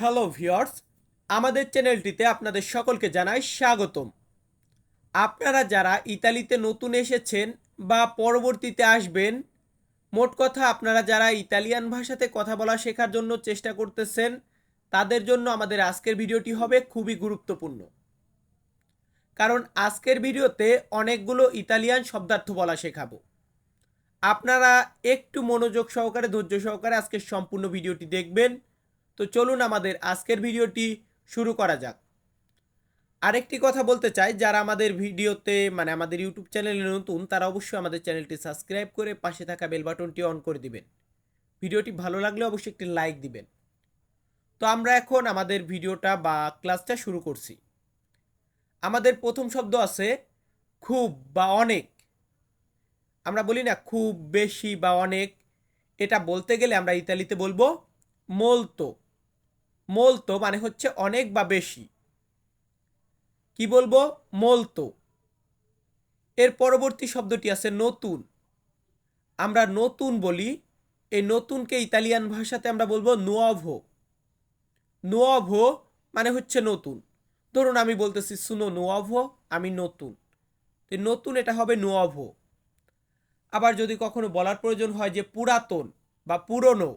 Hello viewers আমাদের চ্যানেলটিতে আপনাদের সকলকে জানাই স্বাগতম। আপনারা যারা ইতালিতে নতুন এসেছেন বা পরবর্তীতে আসবেন, মোট কথা আপনারা যারা ইতালিয়ান ভাষাতে কথা বলা শেখার জন্য চেষ্টা করতেছেন, তাদের জন্য আমাদের আজকের ভিডিওটি হবে খুবই গুরুত্বপূর্ণ। কারণ আজকের ভিডিওতে অনেকগুলো ইতালিয়ান শব্দার্থ বলা শেখাবো। আপনারা একটু মনোযোগ সহকারে, ধৈর্য সহকারে আজকের সম্পূর্ণ ভিডিওটি দেখবেন। তো চলুন আমাদের আজকের ভিডিওটি শুরু করা যাক। আরেকটি কথা বলতে চাই, যারা আমাদের ভিডিওতে মানে আমাদের ইউটিউব চ্যানেলে নতুন, তারা অবশ্যই আমাদের চ্যানেলটি সাবস্ক্রাইব করে পাশে থাকা বেল বাটনটি অন করে দিবেন। ভিডিওটি ভালো লাগলে অবশ্যই একটি লাইক দিবেন। তো আমরা এখন আমাদের ভিডিওটা বা ক্লাসটা শুরু করছি। আমাদের প্রথম শব্দ আছে, খুব বা অনেক। আমরা বলি না খুব, বেশি বা অনেক, এটা বলতে গেলে আমরা ইতালিতে বলব মোলতো মোলতো মানে হচ্ছে অনেক বা বেশি। কি বলব? মোলতো। এর পরবর্তী শব্দটি আছে নতুন। আমরা নতুন বলি, এই নতুনকে ইতালিয়ান ভাষাতে আমরা বলব নোয়াভো নোয়াভো মানে হচ্ছে নতুন। ধরুন আমি বলতেছি, শুনো নোয়াভো আমি নতুন। নতুন এটা হবে নোয়াভো আবার যদি কখনো বলার প্রয়োজন হয় যে পুরাতন বা পুরনো,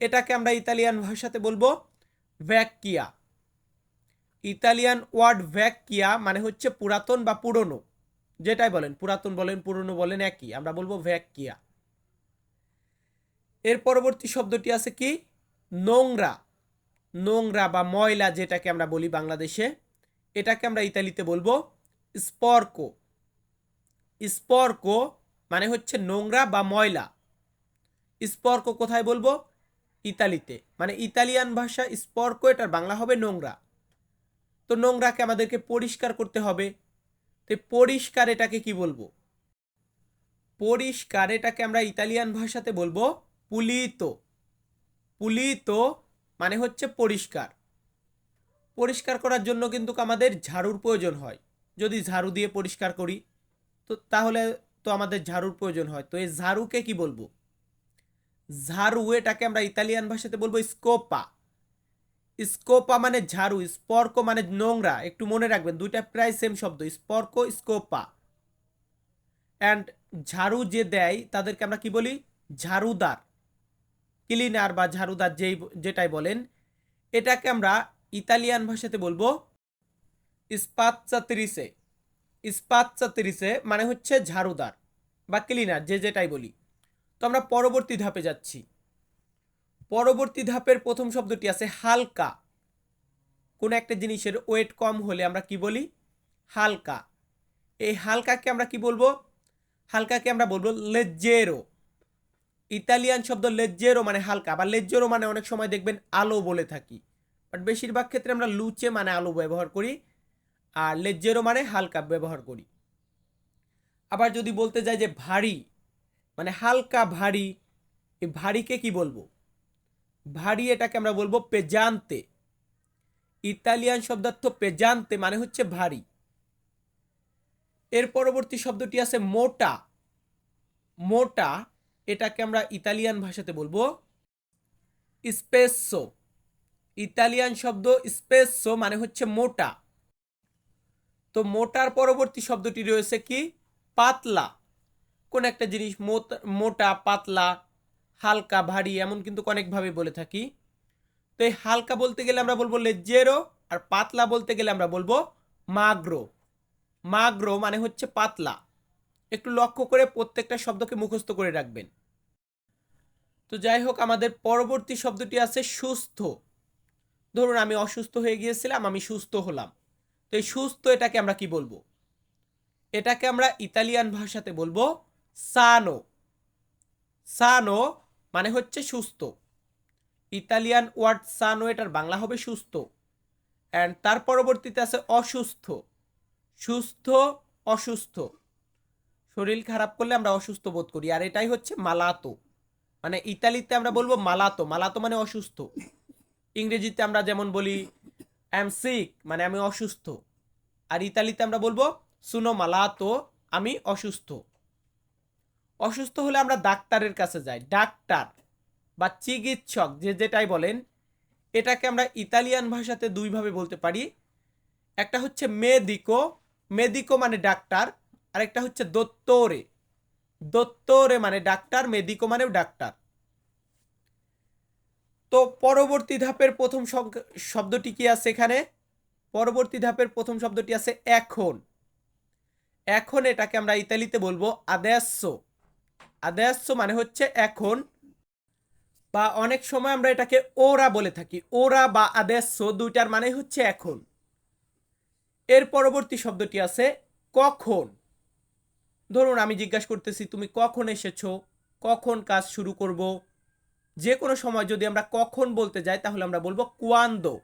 এটাকে আমরা ইতালিয়ান ভাষাতে বলব ভ্যাকিয়া ইতালিয়ান ওয়ার্ড ভ্যাকিয়া মানে হচ্ছে পুরাতন বা পুরনো। যেটাই বলেন, পুরাতন বলেন, পুরনো বলেন, একই। আমরা বলব ভ্যাকিয়া এর পরবর্তী শব্দটি আছে কি? নোংরা। নোংরা বা ময়লা যেটাকে আমরা বলি বাংলাদেশে, এটাকে আমরা ইতালিতে বলব স্পর্কো স্পর্কো মানে হচ্ছে নোংরা বা ময়লা। স্পর্ক কোথায় বলব? ইতালিতে। মানে ইতালিয়ান ভাষা স্পর্ক এটার, বাংলা হবে নোংরা। তো নোংরাকে আমাদেরকে পরিষ্কার করতে হবে। তো পরিষ্কার এটাকে কি বলব? পরিষ্কার এটাকে আমরা ইতালিয়ান ভাষাতে বলব পুলিত। পুলিত মানে হচ্ছে পরিষ্কার। পরিষ্কার করার জন্য কিন্তু আমাদের ঝাড়ুর প্রয়োজন হয়। যদি ঝাড়ু দিয়ে পরিষ্কার করি, তো তাহলে তো আমাদের ঝাড়ুর প্রয়োজন হয়। তো এই ঝাড়ুকে কি বলব? ঝাড়ু, এটাকে আমরা ইতালিয়ান ভাষাতে বলব স্কোপা। স্কোপা মানে ঝাড়ু, স্পর্ক মানে নোংরা। একটু মনে রাখবেন, দুইটা প্রায় সেম শব্দ, স্পর্ক, স্কোপা। অ্যান্ড ঝাড়ু যে দেয়, তাদেরকে আমরা কি বলি? ঝাড়ুদার। ক্লিনার বা ঝাড়ুদার যেই, যেটাই বলেন, এটাকে আমরা ইতালিয়ান ভাষাতে বলব ইস্পাতচাত্রিসে ইস্পাতচাত্রিসে মানে হচ্ছে ঝাড়ুদার বা ক্লিনার, যে যেটাই বলি। আমরা পরবর্তী ধাপে যাচ্ছি। পরবর্তী ধাপের প্রথম শব্দটি আছে হালকা। কোনো একটা জিনিসের ওয়েট কম হলে আমরা কি বলি? হালকা। এই হালকাকে আমরা কি বলব? হালকাকে আমরা বলব লেজ্জেরো। ইতালিয়ান শব্দ লেজ্জেরো মানে হালকা বা লেজ্জেরো মানে অনেক সময় দেখবেন আলো বলে থাকি। বাট বেশিরভাগ ক্ষেত্রে আমরা লুচে মানে আলো ব্যবহার করি, আর লেজ্জেরো মানে হালকা ব্যবহার করি। আবার যদি বলতে যাই যে ভারী মানে হালকা ভারী, এই ভারীকে কি বলব? ভারী এটাকে আমরা বলব পেজান্তে। ইতালিয়ান শব্দার্থ পেজান্তে মানে হচ্ছে ভারী। এর পরবর্তী শব্দটি আছে মোটা। মোটা এটাকে আমরা ইতালিয়ান ভাষাতে বলব স্পেসো। ইতালিয়ান শব্দ স্পেসো মানে হচ্ছে মোটা। তো মোটার পরবর্তী শব্দটি রয়েছে কি? পাতলা। কোন একটা জিনিস মোটা পাতলা, হালকা, ভারী, এমন কিন্তু অনেকভাবে বলে থাকি। তো এই হালকা বলতে গেলে আমরা বলব লেজেরো আর পাতলা বলতে গেলে আমরা বলব মাগ্রো। মাগ্রো মানে হচ্ছে পাতলা। একটু লক্ষ্য করে প্রত্যেকটা শব্দকে মুখস্থ করে রাখবেন। তো যাই হোক, আমাদের পরবর্তী শব্দটি আছে সুস্থ। ধরুন আমি অসুস্থ হয়ে গিয়েছিলাম, আমি সুস্থ হলাম। তো এই সুস্থ এটাকে আমরা কি বলব? এটাকে আমরা ইতালিয়ান ভাষাতে বলব সানো। সানো মানে হচ্ছে সুস্থ। ইতালিয়ান ওয়ার্ড সানো, এটার বাংলা হবে সুস্থ। অ্যান্ড তার পরবর্তীতে আছে অসুস্থ। সুস্থ, অসুস্থ। শরীর খারাপ করলে আমরা অসুস্থ বোধ করি। আর এটাই হচ্ছে মালাতো। মানে ইতালিতে আমরা বলব মালাতো। মালাতো মানে অসুস্থ। ইংরেজিতে আমরা যেমন বলি অ্যাম সিক মানে আমি অসুস্থ। আর ইতালিতে আমরা বলব সুনো মালাতো আমি অসুস্থ। অসুস্থ হলে আমরা ডাক্তারের কাছে যাই। ডাক্তার বা চিকিৎসক, যে যেটাই বলেন, এটাকে আমরা ইতালিয়ান ভাষাতে দুইভাবে বলতে পারি। একটা হচ্ছে মেদিকো মেদিকো মানে ডাক্তার আর একটা হচ্ছে দোত্তরে। দোত্তরে মানে ডাক্তার, মেদিকো মানেও ডাক্তার। তো পরবর্তী ধাপের প্রথম শব্দটি কি আছে এখানে? পরবর্তী ধাপের প্রথম শব্দটি আছে এখন। এখন এটাকে আমরা ইতালিতে বলব আদেয়াসো আদেয়াসো মানে হচ্ছে এখন বা অনেক সময় আমরা এটাকে ওরা বলে থাকি। ওরা বা আদেয়াসো দুইটার মানে হচ্ছে এখন। এর পরবর্তী শব্দটি আছে কখন। ধরুন আমি জিজ্ঞাসা করতেছি, তুমি কখন এসেছ? কখন কাজ শুরু করব? যে কোনো সময় যদি আমরা কখন বলতে যাই, তাহলে আমরা বলব কুয়ান্দো।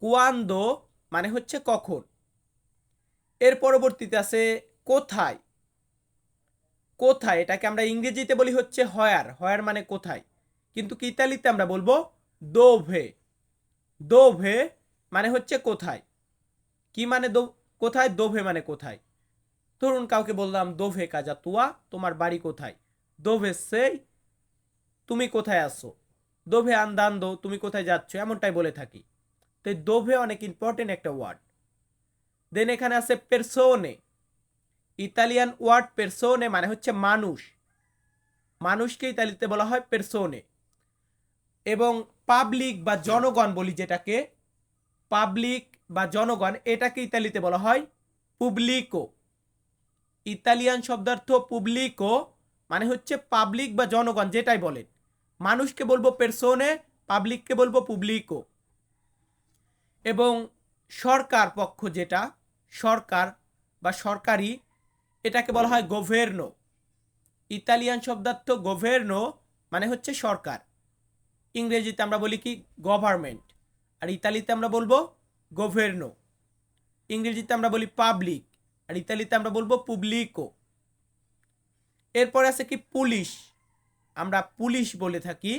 কুয়ান্দো মানে হচ্ছে কখন। এর পরবর্তীতে আছে কোথায়? কোথায়? এটাকে আমরা ইংরেজিতে বলি হচ্ছে হয়ার হয়ার মানে কোথায়? কিন্তু কি ইতালিতে আমরা বলব? দোভে দোভে মানে হচ্ছে কোথায়? কি মানে দো কোথায়? দোভে মানে কোথায়? ধরুন কাউকে বললাম দোভে কাজা তুয়া, তোমার বাড়ি কোথায়? দোভে সেই, তুমি কোথায় আসো দোভে আন্দান দো তুমি কোথায় যাচ্ছ? এমনটাই বলে থাকি। তো দোভে অনেক ইম্পর্টেন্ট একটা ওয়ার্ড দেন এখানে আছে পেরসোনে ইতালিয়ান ওয়ার্ড পেরসোনে মানে হচ্ছে মানুষ। মানুষকে ইতালিতে বলা হয় পেরসোনে। এবং পাবলিক বা জনগণ বলি যেটাকে, পাবলিক বা জনগণ, এটাকে ইতালিতে বলা হয় পুবলিকো। ইতালিয়ান শব্দার্থ পুবলিকো মানে হচ্ছে পাবলিক বা জনগণ যেটাই বলেন। মানুষকে বলব পেরসোনে, পাবলিককে বলব পুবলিকো। এবং সরকার পক্ষ যেটা, সরকার বা সরকারি এটাকে বলা হয় গোভের্নো ইতালিয়ান শব্দার্থ গোভের্নো মানে হচ্ছে সরকার। ইংরেজিতে আমরা বলি কি? গভর্নমেন্ট আর ইতালিতে আমরা বলব গোভের্নো ইংরেজিতে আমরা বলি পাবলিক আর ইতালিতে আমরা বলব পুবলিকো এরপরে আছে কি? পুলিশ। আমরা পুলিশ বলে থাকি।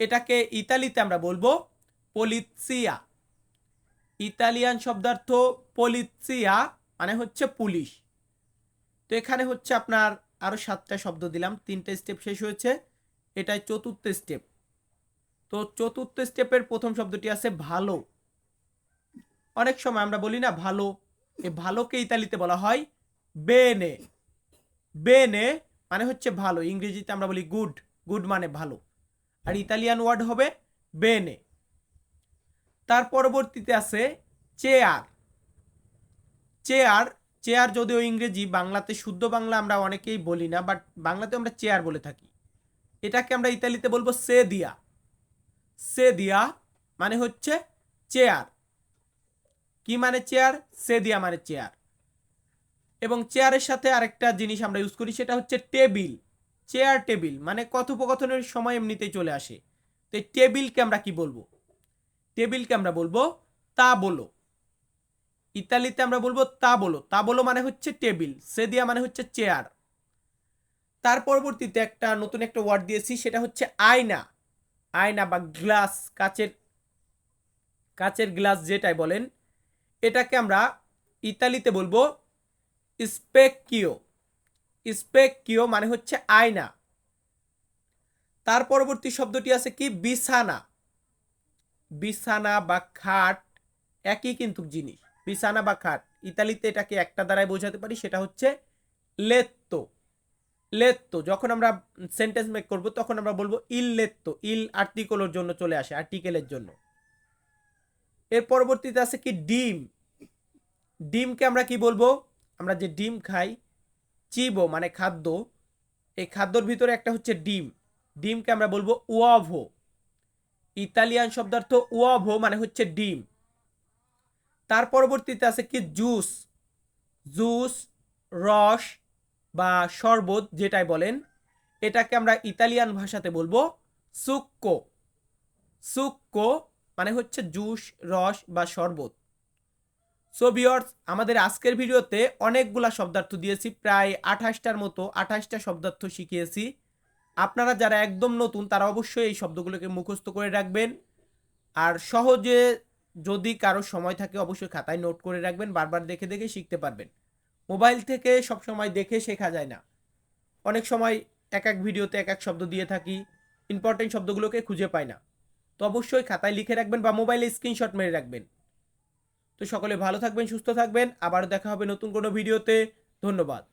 এটাকে ইতালিতে আমরা বলব পলিৎসিয়া ইতালিয়ান শব্দার্থ পলিৎসিয়া মানে হচ্ছে পুলিশ। তো এখানে হচ্ছে আপনার আরও সাতটা শব্দ দিলাম। তিনটে স্টেপ শেষ হয়েছে। এটাই চতুর্থ স্টেপ তো চতুর্থ স্টেপের প্রথম শব্দটি আছে ভালো। অনেক সময় আমরা বলি না ভালো। এই ভালোকে ইতালিতে বলা হয় বেনে। বেনে মানে হচ্ছে ভালো। ইংরেজিতে আমরা বলি গুড গুড মানে ভালো। আর ইতালিয়ান ওয়ার্ড হবে বেনে। তার পরবর্তীতে আছে চেয়ার। চেয়ার চেয়ার যদিও ইংরেজি, বাংলাতে শুদ্ধ বাংলা আমরা অনেকেই বলি না বাট বাংলাতে আমরা চেয়ার বলে থাকি। এটাকে আমরা ইতালিতে বলব সে দিয়া সে দিয়া মানে হচ্ছে চেয়ার কি মানে চেয়ার সে দিয়া মানে চেয়ার এবং চেয়ারের সাথে আরেকটা জিনিস আমরা ইউজ করি, সেটা হচ্ছে টেবিল চেয়ার টেবিল মানে কথোপকথনের সময় এমনিতেই চলে আসে। তো টেবিলকে আমরা কি বলব? টেবিলকে আমরা বলব তা বলো ইতালিতে আমরা বলব তা বলো তা বলো মানে হচ্ছে টেবিল সে দিয়া মানে হচ্ছে চেয়ার। তার পরবর্তীতে একটা নতুন একটা ওয়ার্ড দিয়েছি, সেটা হচ্ছে আয়না। আয়না বা গ্লাস, কাচের কাচের গ্লাস যেটাই বলেন, এটাকে আমরা ইতালিতে বলব স্পেকিও। স্পেকিও মানে হচ্ছে আয়না। তার পরবর্তী শব্দটি আছে কি? বিছানা। বিছানা বা খাট, একই কিন্তু জিনিস। বিছানা বা খাট। ইতালিতে এটাকে একটা দ্বারাই বোঝাতে পারি, সেটা হচ্ছে লেত্তো লেত্তো যখন আমরা সেন্টেন্স মেক করব, তখন আমরা বলব ইল লেত্তো ইল আর্টিকলের জন্য চলে আসে আর্টিকেলের জন্য। এর পরবর্তীতে আছে কি? ডিম। ডিমকে আমরা কি বলব? আমরা যে ডিম খাই, চিবো মানে খাদ্য, এই খাদ্যর ভিতরে একটা হচ্ছে ডিম। ডিমকে আমরা বলব ওয়াভো ইতালিয়ান শব্দার্থ ওয়াভো মানে হচ্ছে ডিম। তার পরবর্তীতে আছে কি? জুস। জুস, রস বা শরবত যেটাই বলেন, এটাকে আমরা ইতালিয়ান ভাষাতে বলব সুক্কো। সুক্কো মানে হচ্ছে জুস, রস বা শরবত। সো বিয়র্স আমাদের আজকের ভিডিওতে অনেকগুলা শব্দার্থ দিয়েছি, প্রায় আঠাশটার মতো আঠাশটা শব্দার্থ শিখিয়েছি। আপনারা যারা একদম নতুন, তারা অবশ্যই এই শব্দগুলোকে মুখস্থ করে রাখবেন। আর সহজে যদি কারও সময় থাকে, অবশ্যই খাতায় নোট করে রাখবেন, বারবার দেখে দেখে শিখতে পারবেন। মোবাইল থেকে সব সময় দেখে শেখা যায় না। অনেক সময় এক এক ভিডিওতে এক এক শব্দ দিয়ে থাকি ইম্পর্টেন্ট শব্দগুলোকে খুঁজে পাই না। তো অবশ্যই খাতায় লিখে রাখবেন বা মোবাইলে স্ক্রিনশট মেরে রাখবেন। তো সকলে ভালো থাকবেন, সুস্থ থাকবেন, আবারও দেখা হবে নতুন কোনো ভিডিওতে ধন্যবাদ।